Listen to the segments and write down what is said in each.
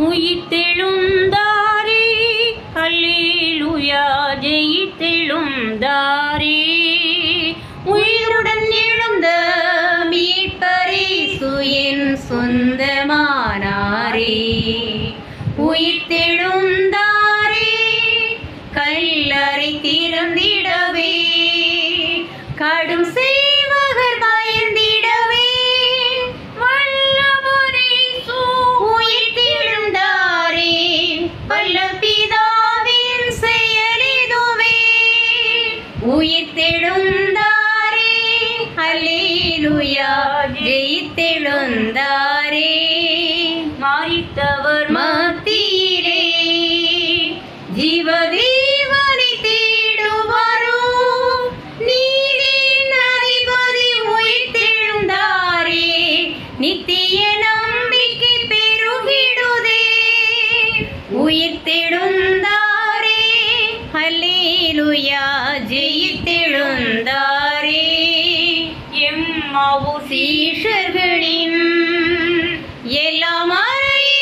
உயிர்த்தெழுந்தாரே. அல்லேலுயா. ஜெயித்தெழுந்தாரே. உயிருடன் எழுந்த மீட்பரேசு என் சொந்தமானாரே. உயிர்த்தெழுந்தாரே. கல்லறை திறந்திடவே. கடும் செய் அல்லேலூயா ஜெயித்தெழுந்தாரே. மாறித்தவர் மத்தியிலே ஜீவதேவனை தேடுவாரோ நீரின் அதிபதி உயிர்த்தெழுந்தாரே. நித்திய மாவு சீஷர்களின் எல்லாம் அறையிருள்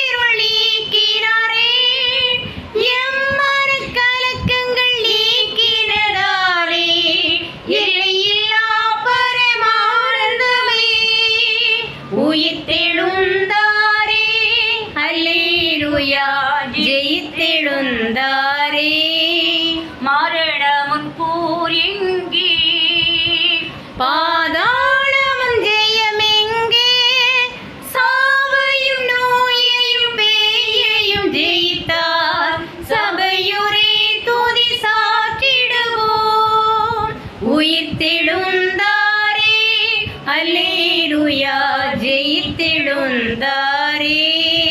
அல்லேலூயா ஜெயித்தெழுந்தாரே ஆவியார்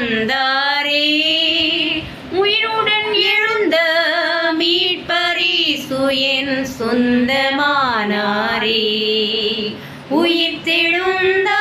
வந்தாரே. உயிருடன் எழுந்த மீட்பரிசு என் சொந்தமானாரே. உயிர் தெழுந்தார்